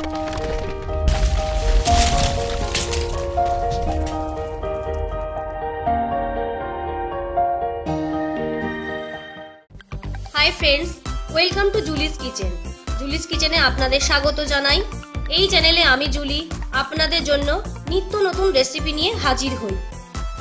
Hi friends welcome to Julie's kitchen Julie's কিচেনে আপনাদের স্বাগত জানাই। এই চ্যানেলে আমি জুলি আপনাদের জন্য নিত্য নতুন রেসিপি নিয়ে হাজির হই।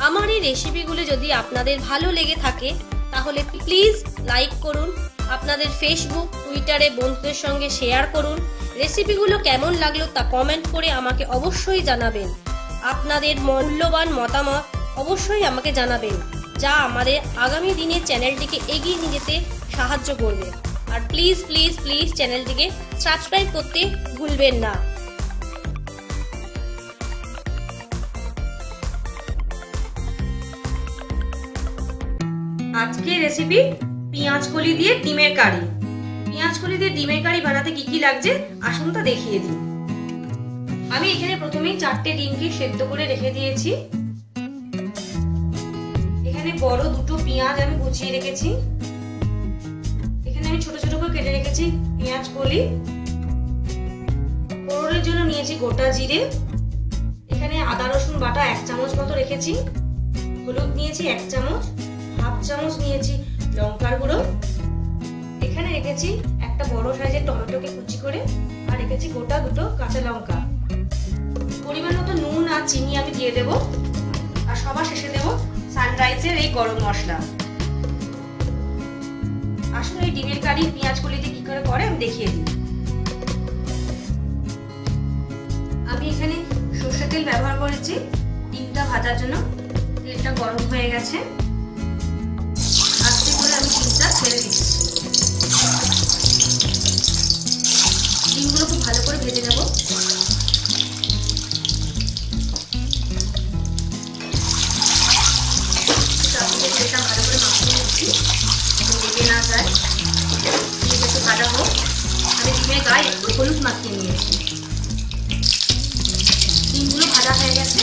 আমার এই রেসিপিগুলো যদি আপনাদের ভালো লেগে থাকে, তাহলে প্লিজ লাইক করুন। আপনাদের ফেসবুক টুইটারে বন্ধুদের সঙ্গে শেয়ার করুন। রেসিপিগুলো কেমন লাগল তা কমেন্ট করে আমাকে অবশ্যই জানাবেন। আপনাদের মূল্যবান মতামত অবশ্যই আমাকে জানাবেন, যা আমাদের আগামী দিনে চ্যানেলটিকে এগিয়ে নিয়ে যেতে সাহায্য করবে। আর প্লিজ প্লিজ প্লিজ চ্যানেলটিকে সাবস্ক্রাইব করতে ভুলবেন না। আজকে রেসিপি পেঁয়াজ কলি দিয়ে ডিমের কারি। পেঁয়াজ কলি দিয়ে ডিমের কারি বানাতে কি কি লাগছে আসুন তা দেখিয়ে দিই। আমি এখানে প্রথমেই চারটে ডিমকে সেদ্ধ করে রেখে দিয়েছি। এখানে বড় দুটো পেঁয়াজ আমি গুছিয়ে রেখেছি। এখানে আমি ছোট ছোট করে কেটে রেখেছি পেঁয়াজ কলি। ফোড়নের জন্য নিয়েছি গোটা জিরে। এখানে আদা, রসুন বাটা এক চামচ মতো রেখেছি। হলুদ নিয়েছি এক চামচ। হাফ চামচ নিয়েছি লঙ্কার গুঁড়ো। এখানে রেখেছি একটা বড় সাইজের টমেটোকে কুচি করে, আর রেখেছি গোটা দুটো কাঁচা লঙ্কা। পরিমাণ মতো নুন আর চিনি আমি দিয়ে দেব, আর সবার শেষে দেব সানরাইজের এই গরম মশলা। আসলে এই ডিমের কারি, পেঁয়াজ কলিতে কি করে করে আমি দেখিয়ে দিই। আমি এখানে সর্ষে তেল ব্যবহার করেছি, ডিমটা ভাজার জন্য। তেলটা গরম হয়ে গেছে। ডিমগুলো খুব ভালো করে ভেজে নেব। ভালো করে না যায়। হোক গায়ে হলুদ মাখিয়ে নিয়েছি। ডিমগুলো ভাজা হয়ে গেছে।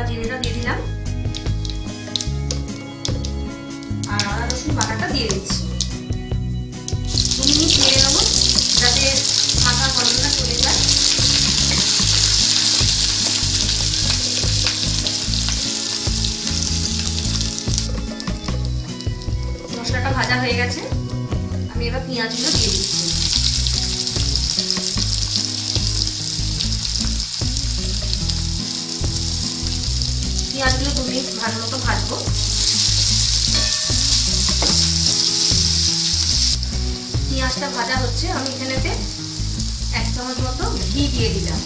গোটা জিরেটা দিয়ে দিলাম। আর আদা রসুন বাটাটা দিয়ে দিচ্ছি। নেব যাতে মাথা গন্ধটা চলে যায়। মশলাটা ভাজা হয়ে গেছে। আমি এবার পেঁয়াজগুলো দিয়ে দিচ্ছি। ভালো মতো ভাজবো। পেঁয়াজটা ভাজা হচ্ছে, আমি এখানেতে এক চামচ মতো ঘি দিয়ে দিলাম।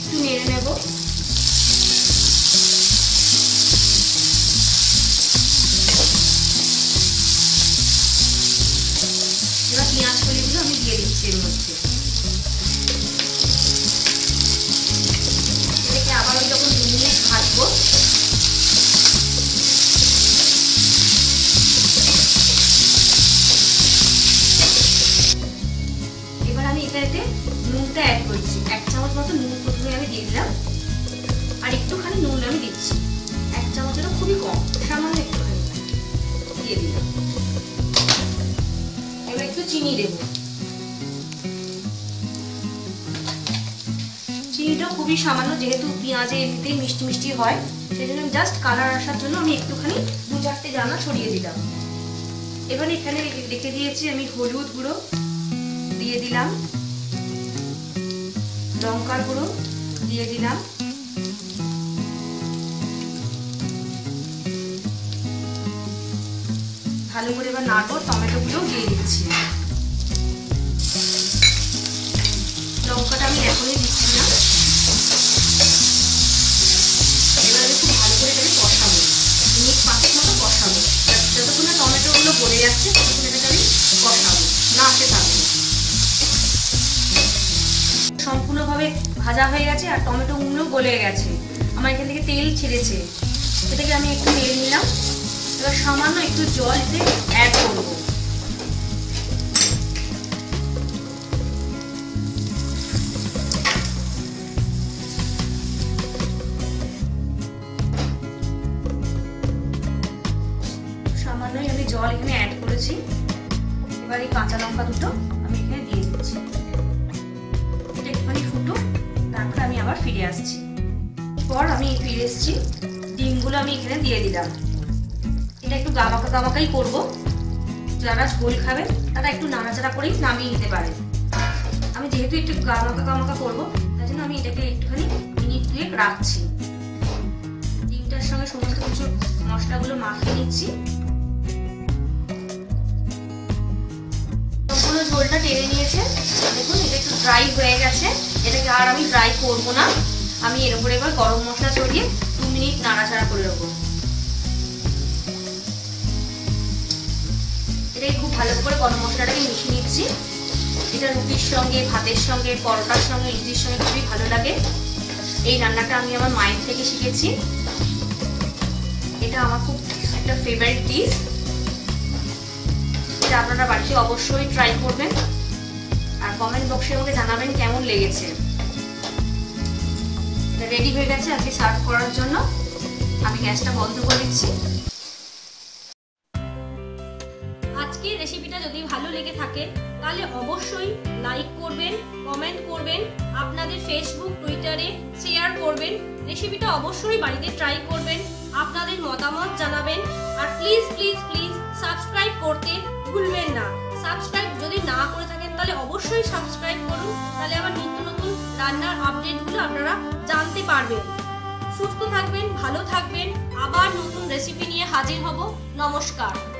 একটু নেড়ে নেব। এবার পেঁয়াজ কলিগুলো আমি দিয়ে দিচ্ছি এর মধ্যে। দিয়ে দিলাম। আর একটুখানি নুন আমি দিচ্ছি। এক চামচেরও খুবই কম। সামান্য একটুখানি। দিয়ে দিলাম। এবার একটু চিনি দেব। চিনিটা খুবই সামান্য, যেহেতু পেঁয়াজে এমনিতেই মিষ্টি মিষ্টি হয় সেই জন্য জাস্ট কালার আসার জন্য আমি একটুখানি দু চারটে জানা ছড়িয়ে দিলাম। এবার এখানে রেখে দিয়েছি আমি হলুদ গুঁড়ো। দিয়ে দিলাম লঙ্কার গুঁড়ো। দিয়ে দিলাম। ভালো করে এবার নাড়বো টমেটোগুলো দিয়ে দিচ্ছি। লঙ্কাটা আমি এখনই দিচ্ছি না। এবার আমি খুব ভালো করে এটাকে কষাবো। মিনিট পাঁচের মতো কষাবো। যতক্ষণ না টমেটোগুলো গলে যাচ্ছে, ততক্ষণ এটাকে আমি কষাবো। নাড়তে থাকব সম্পূর্ণভাবে ভাজা হয়ে গেছে আর টমেটো গুলো গলে গেছে। আমার এখান থেকে তেল ছেড়েছে। এটাকে আমি একটু নেড়ে নিলাম। এবার সামান্য একটু জল এতে অ্যাড করব। সামান্যই আমি জল এখানে অ্যাড করেছি। এবার এই কাঁচা লঙ্কা দুটো আমি এখানে দিয়ে দিচ্ছি। এটা একটুখানি ফুটো। তারপরে আমি আবার ফিরে আসছি। পর আমি ফিরে এসেছি, ডিমগুলো আমি এখানে দিয়ে দিলাম। এটা একটু গামাকা গামাকাই করব। যারা ঝোল খাবে, তারা একটু নাড়াচাড়া করেই নামিয়ে নিতে পারে। আমি যেহেতু একটু গামাকা গামাকা করব তাই জন্য আমি এটাকে একটুখানি মিনিট দুয়েক রাখছি। ডিমটার সঙ্গে সমস্ত কিছু মশলাগুলো মাখিয়ে নিচ্ছি। সম্পূর্ণ টেনে নিয়েছে। দেখুন, এটা একটু ড্রাই হয়ে গেছে। এটাকে আর আমি ড্রাই করব না। আমি এর উপরে এবার গরম মশলা ছড়িয়ে দু মিনিট নাড়াচাড়া করে দেবো এটাকে খুব ভালো করে গরম মশলাটাকে মিশিয়ে নিচ্ছি। এটা রুটির সঙ্গে, ভাতের সঙ্গে, পরোটার সঙ্গে লুচির সঙ্গে খুবই ভালো লাগে। এই রান্নাটা আমি আমার মায়ের থেকে শিখেছি। এটা আমার খুব একটা ফেভারিট ডিশ এটা আপনারা বাড়িতে অবশ্যই ট্রাই করবেন। আর কমেন্ট বক্সে আমাকে জানাবেন কেমন লেগেছে। এটা রেডি হয়ে গেছে আজকে সার্ভ করার জন্য। আমি গ্যাসটা বন্ধ করে দিচ্ছি। আজকের রেসিপিটা যদি ভালো লেগে থাকে, তাহলে অবশ্যই লাইক করবেন কমেন্ট করবেন, আপনাদের ফেসবুক টুইটারে শেয়ার করবেন। রেসিপিটা অবশ্যই বাড়িতে ট্রাই করবেন, আপনাদের মতামত জানাবেন। আর প্লিজ প্লিজ প্লিজ সাবস্ক্রাইব করতে ভুলবেন না। সাবস্ক্রাইব যদি না করে থাকেন, তাহলে অবশ্যই সাবস্ক্রাইব করুন। তাহলে আবার নিত্য নতুন রান্নার আপডেটগুলো আপনারা জানতে পারবেন। সুস্থ থাকবেন, ভালো থাকবেন। আবার নতুন রেসিপি নিয়ে হাজির হব। নমস্কার।